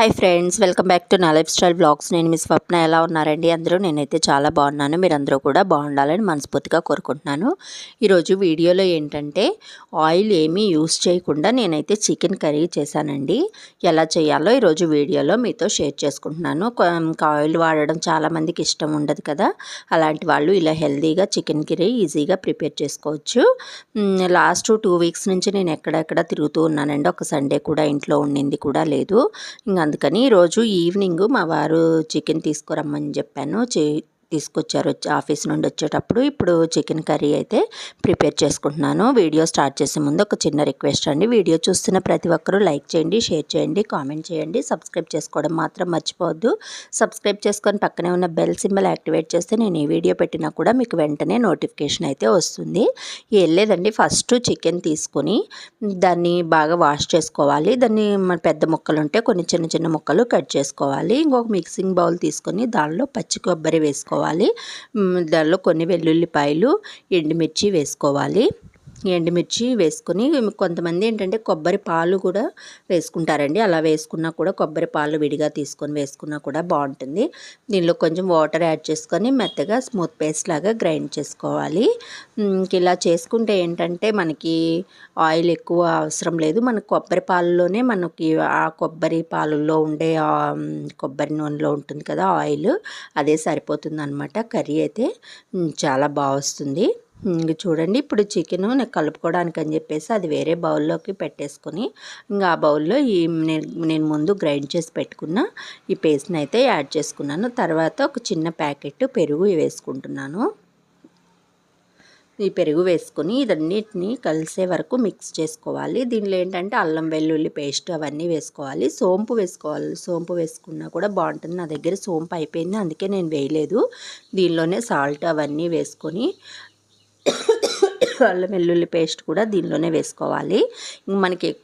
Hi friends welcome back to నా lifestyle blogs నేను మీ స్వప్న. ఎలా ఉన్నారండి? అందరూ? నేనైతే చాలా బాగున్నాను. మీరందరూ కూడా బాగుండాలని మనస్ఫూర్తిగా కోరుకుంటున్నాను. ఈరోజు వీడియోలో ఏంటంటే ఆయిల్ ఏమీ యూస్ చేయకుండా నేనైతే చికెన్ కర్రీ చేశానండి. ఎలా చేయాలో ఈరోజు వీడియోలో మీతో షేర్ చేసుకుంటున్నాను. ఆయిల్ వాడడం చాలామందికి ఇష్టం ఉండదు కదా? అలాంటి వాళ్ళు ఇలా హెల్తీగా చికెన్ కర్రీ ఈజీగా ప్రిపేర్ చేసుకోవచ్చు. లాస్ట్ టూ వీక్స్ నుంచి నేను ఎక్కడెక్కడ తిరుగుతూ ఉన్నానండి. ఒక సండే కూడా ఇంట్లో ఉండింది కూడా లేదు. ఇంకా అందుకని ఈరోజు ఈవినింగ్ మా వారు చికెన్ తీసుకురమ్మని చెప్పాను. చే తీసుకొచ్చారు వచ్చి ఆఫీస్ నుండి వచ్చేటప్పుడు. ఇప్పుడు చికెన్ కర్రీ అయితే ప్రిపేర్ చేసుకుంటున్నాను. వీడియో స్టార్ట్ చేసే ముందు ఒక చిన్న రిక్వెస్ట్ అండి. వీడియో చూస్తున్న ప్రతి ఒక్కరూ లైక్ చేయండి షేర్ చేయండి కామెంట్ చేయండి. సబ్స్క్రైబ్ చేసుకోవడం మాత్రం మర్చిపోవద్దు. సబ్స్క్రైబ్ చేసుకొని పక్కనే ఉన్న బెల్ సింబల్ యాక్టివేట్ చేస్తే నేను ఈ వీడియో పెట్టినా కూడా మీకు వెంటనే నోటిఫికేషన్ అయితే వస్తుంది. ఏం లేదండి ఫస్ట్ చికెన్ తీసుకొని దాన్ని బాగా వాష్ చేసుకోవాలి. దాన్ని పెద్ద ముక్కలు ఉంటే కొన్ని చిన్న చిన్న ముక్కలు కట్ చేసుకోవాలి. ఇంకొక మిక్సింగ్ బౌల్ తీసుకొని దానిలో పచ్చి కొబ్బరి వేసుకోవాలి. వేసుకోవాలి. దానిలో కొన్ని వెల్లుల్లిపాయలు ఎండుమిర్చి వేసుకోవాలి. ఎండుమిర్చి వేసుకొని కొంతమంది ఏంటంటే కొబ్బరి పాలు కూడా వేసుకుంటారండి. అలా వేసుకున్నా కూడా కొబ్బరి పాలు విడిగా తీసుకొని వేసుకున్నా కూడా బాగుంటుంది. దీనిలో కొంచెం వాటర్ యాడ్ చేసుకొని మెత్తగా స్మూత్ పేస్ట్ లాగా గ్రైండ్ చేసుకోవాలి. ఇంక ఇలా చేసుకుంటే ఏంటంటే మనకి ఆయిల్ ఎక్కువ అవసరం లేదు. మన కొబ్బరి పాలలోనే మనకి ఆ కొబ్బరి పాలల్లో ఉండే కొబ్బరి నూనెలో ఉంటుంది కదా ఆయిల్. అదే సరిపోతుంది అనమాట కర్రీ అయితే. చాలా బాగా వస్తుంది. ఇంక చూడండి. ఇప్పుడు చికెన్ నేను కలుపుకోవడానికి అని చెప్పేసి అది వేరే బౌల్లోకి పెట్టేసుకొని ఇంకా ఆ బౌల్లో ఈ నేను నేను ముందు గ్రైండ్ చేసి పెట్టుకున్న ఈ పేస్ట్ని అయితే యాడ్ చేసుకున్నాను. తర్వాత ఒక చిన్న ప్యాకెట్ పెరుగు వేసుకుంటున్నాను. ఈ పెరుగు వేసుకొని ఇదన్నిటిని కలిసే వరకు మిక్స్ చేసుకోవాలి. దీనిలో ఏంటంటే అల్లం వెల్లుల్లి పేస్ట్ అవన్నీ వేసుకోవాలి. సోంపు వేసుకోవాలి. సోంపు వేసుకున్నా కూడా బాగుంటుంది. నా దగ్గర సోంపు అయిపోయింది. అందుకే నేను వేయలేదు. దీనిలోనే సాల్ట్ అవన్నీ వేసుకొని అల్లం వెల్లుల్లి పేస్ట్ కూడా దీనిలోనే వేసుకోవాలి. మనకి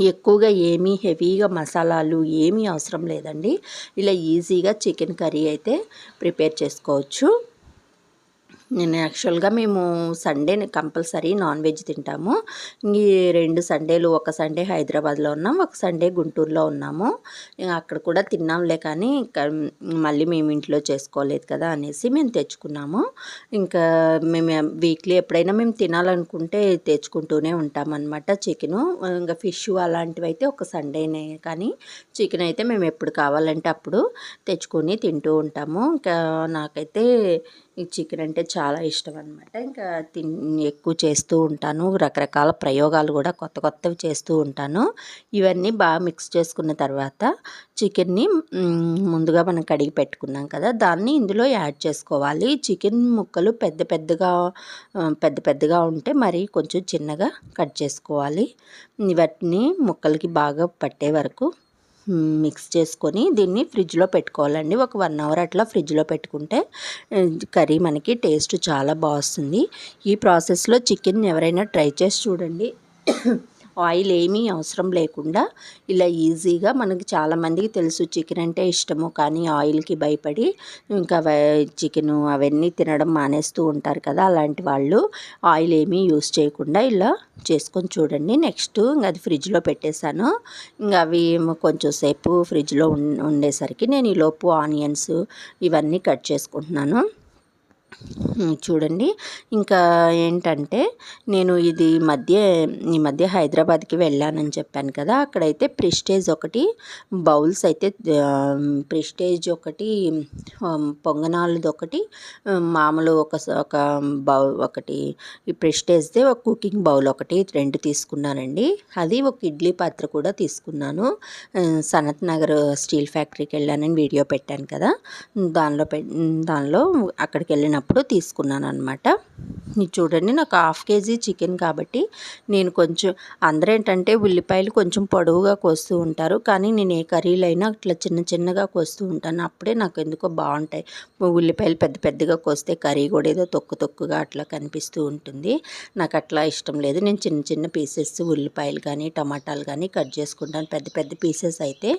ఎక్కువగా ఏమీ హెవీగా మసాలాలు ఏమీ అవసరం లేదండి. ఇలా ఈజీగా చికెన్ కర్రీ అయితే ప్రిపేర్ చేసుకోవచ్చు. నేను యాక్చువల్గా మేము సండే కంపల్సరీ నాన్ వెజ్ తింటాము. ఈ రెండు సండేలు ఒక సండే హైదరాబాద్లో ఉన్నాం ఒక సండే గుంటూరులో ఉన్నాము. అక్కడ కూడా తిన్నాంలే కానీ ఇంకా మళ్ళీ మేము ఇంట్లో చేసుకోలేదు కదా అనేసి మేము తెచ్చుకున్నాము. ఇంకా మేము వీక్లీ ఎప్పుడైనా మేము తినాలనుకుంటే తెచ్చుకుంటూనే ఉంటామన్నమాట చికెను. ఇంకా ఫిష్ అలాంటివి అయితే ఒక సండేనే కానీ చికెన్ అయితే మేము ఎప్పుడు కావాలంటే అప్పుడు తెచ్చుకొని తింటూ ఉంటాము. ఇంకా నాకైతే ఈ చికెన్ అంటే చాలా ఇష్టం అనమాట ఇంకా తిన్ ఎక్కువ చేస్తూ ఉంటాను. రకరకాల ప్రయోగాలు కూడా కొత్త కొత్తవి చేస్తూ ఉంటాను. ఇవన్నీ బాగా మిక్స్ చేసుకున్న తర్వాత చికెన్ని ముందుగా మనం కడిగి పెట్టుకున్నాం కదా దాన్ని ఇందులో యాడ్ చేసుకోవాలి. చికెన్ ముక్కలు పెద్ద పెద్దగా పెద్ద పెద్దగా ఉంటే మరి కొంచెం చిన్నగా కట్ చేసుకోవాలి. వాటిని ముక్కలకి బాగా పట్టే వరకు మిక్స్ చేసుకొని దీన్ని ఫ్రిడ్జ్లో పెట్టుకోవాలండి. ఒక వన్ అవర్ అట్లా ఫ్రిడ్జ్లో పెట్టుకుంటే కర్రీ మనకి టేస్ట్ చాలా బాగుంది ఈ ప్రాసెస్లో చికెన్ ఎవరైనా ట్రై చేసి చూడండి. ఆయిల్ ఏమీ అవసరం లేకుండా ఇలా ఈజీగా మనకి చాలామందికి తెలుసు చికెన్ అంటే ఇష్టము కానీ ఆయిల్కి భయపడి ఇంకా చికెన్ అవన్నీ తినడం మానేస్తూ ఉంటారు కదా అలాంటి వాళ్ళు ఆయిల్ ఏమీ యూస్ చేయకుండా ఇలా చేసుకొని చూడండి. నెక్స్ట్ ఇంకా అది ఫ్రిడ్జ్లో పెట్టేశాను. ఇంకా అవి కొంచెం సేపు ఫ్రిడ్జ్లో ఉండేసరికి నేను ఈ లోపు ఆనియన్స్ ఇవన్నీ కట్ చేసుకుంటున్నాను. చూడండి. ఇంకా ఏంటంటే నేను ఇది మధ్య ఈ మధ్య హైదరాబాద్కి వెళ్ళానని చెప్పాను కదా అక్కడైతే ప్రిస్టేజ్ ఒకటి బౌల్స్ అయితే ప్రిస్టేజ్ ఒకటి పొంగనాలది ఒకటి మామూలు ఒక ఒక బౌల్ ఒకటి ఈ ప్రిస్టేజ్దే ఒక కుకింగ్ బౌల్ ఒకటి రెండు తీసుకున్నానండి. అది ఒక ఇడ్లీ పాత్ర కూడా తీసుకున్నాను. సనత్ నగర్ స్టీల్ ఫ్యాక్టరీకి వెళ్ళానని వీడియో పెట్టాను కదా దానిలో పె దానిలో అక్కడికి వెళ్ళినప్పుడు తీసుకున్నాను అనమాట ఇది చూడండి నాకు హాఫ్ కేజీ చికెన్ కాబట్టి నేను కొంచెం అందరూ ఏంటంటే ఉల్లిపాయలు కొంచెం పొడవుగా కోస్తూ ఉంటారు. కానీ నేను ఏ కర్రీలైనా అట్లా చిన్న చిన్నగా కోస్తూ ఉంటాను. అప్పుడే నాకు ఎందుకో బాగుంటాయి. ఉల్లిపాయలు పెద్ద పెద్దగా కోస్తే కర్రీ కూడా ఏదో తొక్కు తొక్కుగా అట్లా కనిపిస్తూ ఉంటుంది. నాకు అట్లా ఇష్టం లేదు. నేను చిన్న చిన్న పీసెస్ ఉల్లిపాయలు కానీ టమాటాలు కానీ కట్ చేసుకుంటాను. పెద్ద పెద్ద పీసెస్ అయితే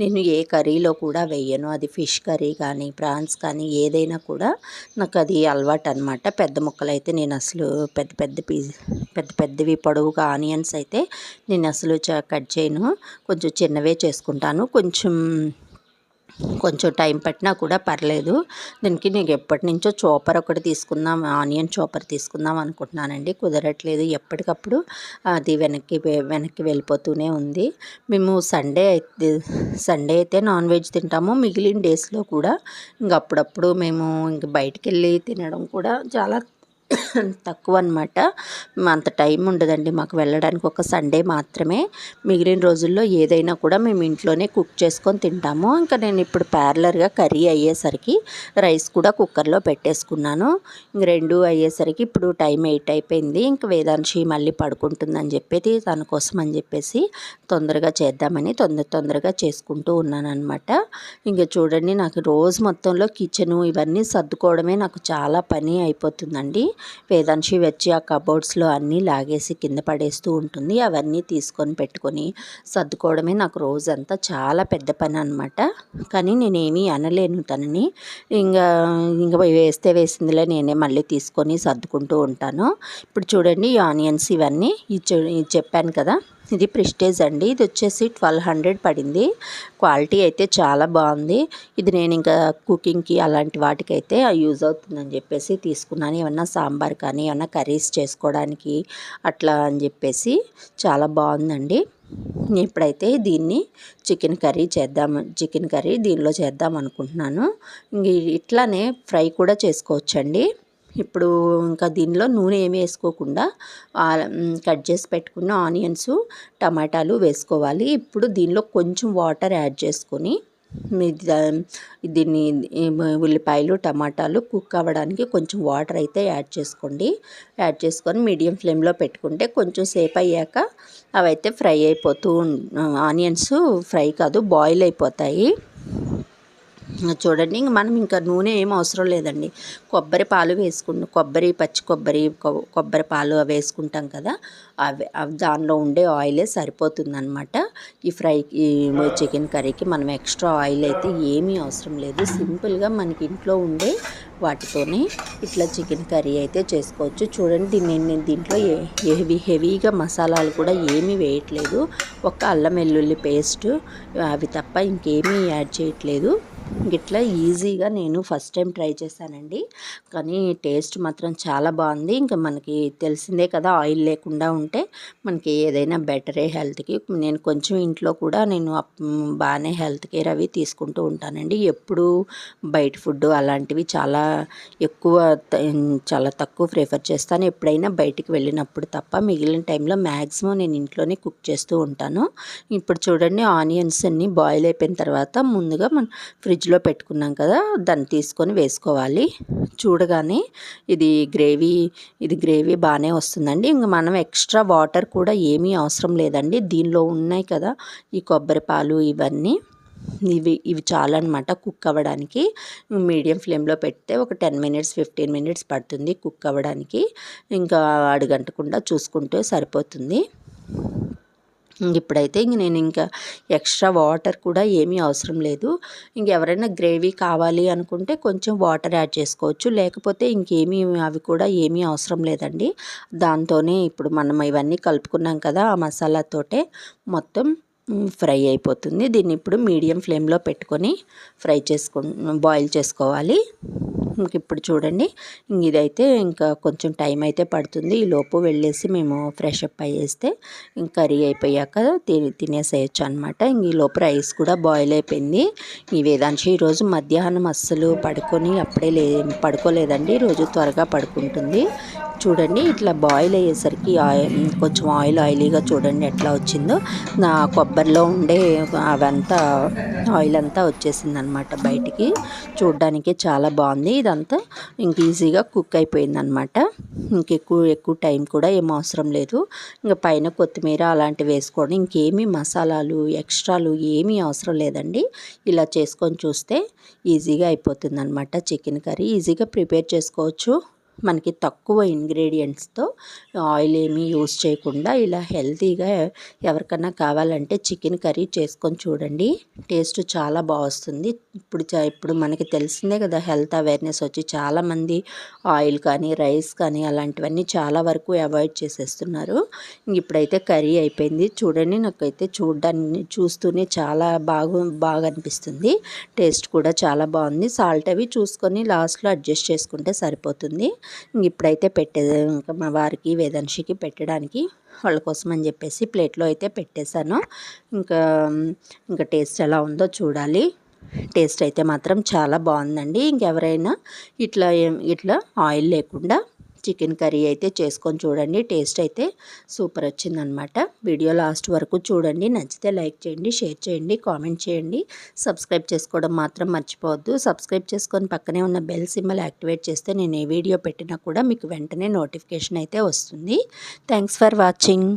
నేను ఏ కర్రీలో కూడా వేయను. అది ఫిష్ కర్రీ కానీ ప్రాన్స్ కానీ ఏదైనా కూడా నాకు అది అలవాటు అనమాట పెద్ద ముక్కలు అయితే నేను అసలు పెద్ద పెద్ద పీస్ పెద్ద పెద్దవి పొడవుగా ఆనియన్స్ అయితే నేను అసలు కట్ చేయను. కొంచెం చిన్నవే చేసుకుంటాను. కొంచెం కొంచెం టైం పట్టినా కూడా పర్లేదు. దీనికి నేను ఎప్పటి నుంచో చోపర్ ఒకటి తీసుకుందాం ఆనియన్ చోపర్ తీసుకుందాం అనుకుంటున్నానండి. కుదరట్లేదు. ఎప్పటికప్పుడు అది వెనక్కి వెనక్కి వెళ్ళిపోతూనే ఉంది. మేము సండే అయితే సండే అయితే నాన్ వెజ్ తింటాము. మిగిలిన డేస్లో కూడా ఇంక అప్పుడప్పుడు మేము ఇంక బయటికి వెళ్ళి తినడం కూడా చాలా తక్కువ అనమాట అంత టైం ఉండదండి మాకు వెళ్ళడానికి. ఒక సండే మాత్రమే. మిగిలిన రోజుల్లో ఏదైనా కూడా మేము ఇంట్లోనే కుక్ చేసుకొని తింటాము. ఇంకా నేను ఇప్పుడు ప్యారలర్గా కర్రీ అయ్యేసరికి రైస్ కూడా కుక్కర్లో పెట్టేసుకున్నాను. ఇంక రెండు అయ్యేసరికి ఇప్పుడు టైం ఎయిట్ అయిపోయింది. ఇంక వేదాంశి మళ్ళీ పడుకుంటుందని చెప్పేది తన కోసం అని చెప్పేసి తొందరగా చేద్దామని తొందర తొందరగా చేసుకుంటూ ఉన్నాను అనమాట ఇంకా చూడండి నాకు రోజు మొత్తంలో కిచెను ఇవన్నీ సర్దుకోవడమే నాకు చాలా పని అయిపోతుందండి. వేదాంశి వచ్చి ఆ కబోర్డ్స్లో అన్నీ లాగేసి కింద పడేస్తూ ఉంటుంది. అవన్నీ తీసుకొని పెట్టుకొని సర్దుకోవడమే నాకు రోజంతా చాలా పెద్ద పని అనమాట కానీ నేనేమీ అనలేను తనని. ఇంకా ఇంకా వేస్తే వేసిందిలే నేనే మళ్ళీ తీసుకొని సర్దుకుంటూ ఉంటాను. ఇప్పుడు చూడండి ఆనియన్స్ ఇవన్నీ. చెప్పాను కదా. ఇది ప్రిస్టేజ్ అండి. ఇది వచ్చేసి ట్వెల్వ్ హండ్రెడ్ పడింది. క్వాలిటీ అయితే చాలా బాగుంది. ఇది నేను ఇంకా కుకింగ్కి అలాంటి వాటికైతే యూజ్ అవుతుందని చెప్పేసి తీసుకున్నాను. ఏమన్నా సాంబార్ కానీ ఏమన్నా కర్రీస్ చేసుకోవడానికి అట్లా అని చెప్పేసి చాలా బాగుందండి. ఇప్పుడైతే దీన్ని చికెన్ కర్రీ చేద్దాం చికెన్ కర్రీ దీనిలో చేద్దాం అనుకుంటున్నాను. ఇంక ఇట్లానే ఫ్రై కూడా చేసుకోవచ్చండి. ఇప్పుడు ఇంకా దీనిలో నూనె ఏమి వేసుకోకుండా కట్ చేసి పెట్టుకున్న ఆనియన్స్ టమాటాలు వేసుకోవాలి. ఇప్పుడు దీనిలో కొంచెం వాటర్ యాడ్ చేసుకొని మీ- దీన్ని ఉల్లిపాయలు టమాటాలు కుక్ అవ్వడానికి కొంచెం వాటర్ అయితే యాడ్ చేసుకోండి. యాడ్ చేసుకొని మీడియం ఫ్లేమ్లో పెట్టుకుంటే కొంచెం సేపు అయ్యాక అవైతే ఫ్రై అయిపోతూ ఆనియన్స్ ఫ్రై కాదు బాయిల్ అయిపోతాయి. చూడండి ఇంక మనం ఇంకా నూనె ఏం అవసరం లేదండి. కొబ్బరి పాలు వేసుకుంటాం కొబ్బరి పచ్చి కొబ్బరి కొబ్బరి పాలు అవి వేసుకుంటాం కదా అవి అవి దానిలో ఉండే ఆయిలే సరిపోతుందనమాట ఈ ఫ్రైకి చికెన్ కర్రీకి మనం ఎక్స్ట్రా ఆయిల్ అయితే ఏమీ అవసరం లేదు. సింపుల్గా మనకి ఇంట్లో ఉండే వాటితోనే ఇట్లా చికెన్ కర్రీ అయితే చేసుకోవచ్చు. చూడండి నేను దీంట్లో హెవీ హెవీగా మసాలాలు కూడా ఏమీ వేయట్లేదు. ఒక అల్లం వెల్లుల్లి పేస్ట్ అవి తప్ప ఇంకేమీ యాడ్ చేయట్లేదు. ఇట్లా ఈజీగా నేను ఫస్ట్ టైం ట్రై చేశానండి. కానీ టేస్ట్ మాత్రం చాలా బాగుంది. ఇంకా మనకి తెలిసిందే కదా ఆయిల్ లేకుండా ఉంటే మనకి ఏదైనా బెటరే హెల్త్కి. నేను కొంచెం ఇంట్లో కూడా నేను బాగానే హెల్త్ కేర్ అవి తీసుకుంటూ ఉంటానండి. ఎప్పుడు బయట ఫుడ్ అలాంటివి చాలా ఎక్కువ త- చాలా తక్కువ ప్రిఫర్ చేస్తాను. ఎప్పుడైనా బయటికి వెళ్ళినప్పుడు తప్ప మిగిలిన టైంలో మ్యాక్సిమం నేను ఇంట్లోనే కుక్ చేస్తూ ఉంటాను. ఇప్పుడు చూడండి ఆనియన్స్ అన్ని బాయిల్ అయిపోయిన తర్వాత ముందుగా మన ఫ్రిడ్జ్ ఫ్రిడ్జ్లో పెట్టుకున్నాం కదా దాన్ని తీసుకొని వేసుకోవాలి. చూడగానే ఇది గ్రేవీ ఇది గ్రేవీ బాగానే వస్తుందండి. ఇంక మనం ఎక్స్ట్రా వాటర్ కూడా ఏమీ అవసరం లేదండి. దీనిలో ఉన్నాయి కదా ఈ కొబ్బరి పాలు ఇవన్నీ. ఇవి ఇవి చాలా అనమాట కుక్ అవ్వడానికి. మీడియం ఫ్లేమ్లో పెడితే ఒక టెన్ మినిట్స్ ఫిఫ్టీన్ మినిట్స్ పడుతుంది కుక్ అవ్వడానికి. ఇంకా అడుగంటకుండా చూసుకుంటే సరిపోతుంది. ఇప్పుడైతే ఇంక నేను ఇంకా ఎక్స్ట్రా వాటర్ కూడా ఏమీ అవసరం లేదు. ఇంక ఎవరైనా గ్రేవీ కావాలి అనుకుంటే కొంచెం వాటర్ యాడ్ చేసుకోవచ్చు. లేకపోతే ఇంకేమీ అవి కూడా ఏమీ అవసరం లేదండి. దాంతోనే ఇప్పుడు మనం ఇవన్నీ కలుపుకున్నాం కదా ఆ మసాలాతోటే మొత్తం ఫ్రై అయిపోతుంది. దీన్ని ఇప్పుడు మీడియం ఫ్లేమ్లో పెట్టుకొని ఫ్రై చేసుకు బాయిల్ చేసుకోవాలి. ఇంక ఇప్పుడు చూడండి. ఇంక ఇదైతే ఇంకా కొంచెం టైం అయితే పడుతుంది. ఈ లోపు వెళ్ళేసి మేము ఫ్రెష్ అప్ అయ్యేస్తే ఇంక కర్రీ అయిపోయాక తిని తినేసేయచ్చు అనమాట ఇంక ఈ లోపు రైస్ కూడా బాయిల్ అయిపోయింది. ఈ వేదాంశి ఈరోజు మధ్యాహ్నం అస్సలు పడుకొని అప్పుడే లే పడుకోలేదండి. ఈరోజు త్వరగా పడుకుంటుంది. చూడండి ఇట్లా బాయిల్ అయ్యేసరికి ఆయిల్ కొంచెం ఆయిల్ ఆయిలీగా చూడండి ఎట్లా వచ్చిందో. నా కొబ్బరిలో ఉండే అవంతా ఆయిల్ అంతా వచ్చేసింది అనమాట బయటికి. చూడడానికి చాలా బాగుంది. ఇదంతా ఇంక ఈజీగా కుక్ అయిపోయిందనమాట. ఇంకెక్కువ ఎక్కువ టైం కూడా ఏం అవసరం లేదు. ఇంకా పైన కొత్తిమీర అలాంటివి వేసుకోవడం ఇంకేమీ మసాలాలు ఎక్స్ట్రాలు ఏమీ అవసరం లేదండి. ఇలా చేసుకొని చూస్తే ఈజీగా అయిపోతుందనమాట. చికెన్ కర్రీ ఈజీగా ప్రిపేర్ చేసుకోవచ్చు. మనకి తక్కువ ఇంగ్రీడియంట్స్తో ఆయిల్ ఏమీ యూస్ చేయకుండా ఇలా హెల్తీగా ఎవరికన్నా కావాలంటే చికెన్ కర్రీ చేసుకొని చూడండి. టేస్ట్ చాలా బాగా వస్తుంది. ఇప్పుడు ఇప్పుడు మనకి తెలిసిందే కదా హెల్త్ అవేర్నెస్ వచ్చి చాలామంది ఆయిల్ కానీ రైస్ కానీ అలాంటివన్నీ చాలా వరకు అవాయిడ్ చేసేస్తున్నారు. ఇప్పుడైతే కర్రీ అయిపోయింది. చూడండి నాకైతే చూడడాన్ని చూస్తూనే చాలా బాగా బాగా అనిపిస్తుంది. టేస్ట్ కూడా చాలా బాగుంది. సాల్ట్ అవి చూసుకొని లాస్ట్లో అడ్జస్ట్ చేసుకుంటే సరిపోతుంది. ఇప్పుడైతే పెట్టే ఇంకా మా వారికి వేదాంశికి పెట్టడానికి వాళ్ళ కోసం అని చెప్పేసి ప్లేట్లో అయితే పెట్టేశాను. ఇంకా ఇంకా టేస్ట్ ఎలా ఉందో చూడాలి. టేస్ట్ అయితే మాత్రం చాలా బాగుందండి. ఇంకెవరైనా ఇట్లా ఇట్లా ఆయిల్ లేకుండా చికెన్ కర్రీ అయితే చేసుకొని చూడండి. టేస్ట్ అయితే సూపర్ వచ్చిందనమాట. వీడియో లాస్ట్ వరకు చూడండి. నచ్చితే లైక్ చేయండి షేర్ చేయండి కామెంట్ చేయండి. సబ్స్క్రైబ్ చేసుకోవడం మాత్రం మర్చిపోవద్దు. సబ్స్క్రైబ్ చేసుకొని పక్కనే ఉన్న బెల్ సింబల్ యాక్టివేట్ చేస్తే నేను ఏ వీడియో పెట్టినా కూడా మీకు వెంటనే నోటిఫికేషన్ అయితే వస్తుంది. Thanks for watching.